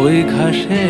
ওই ঘাসে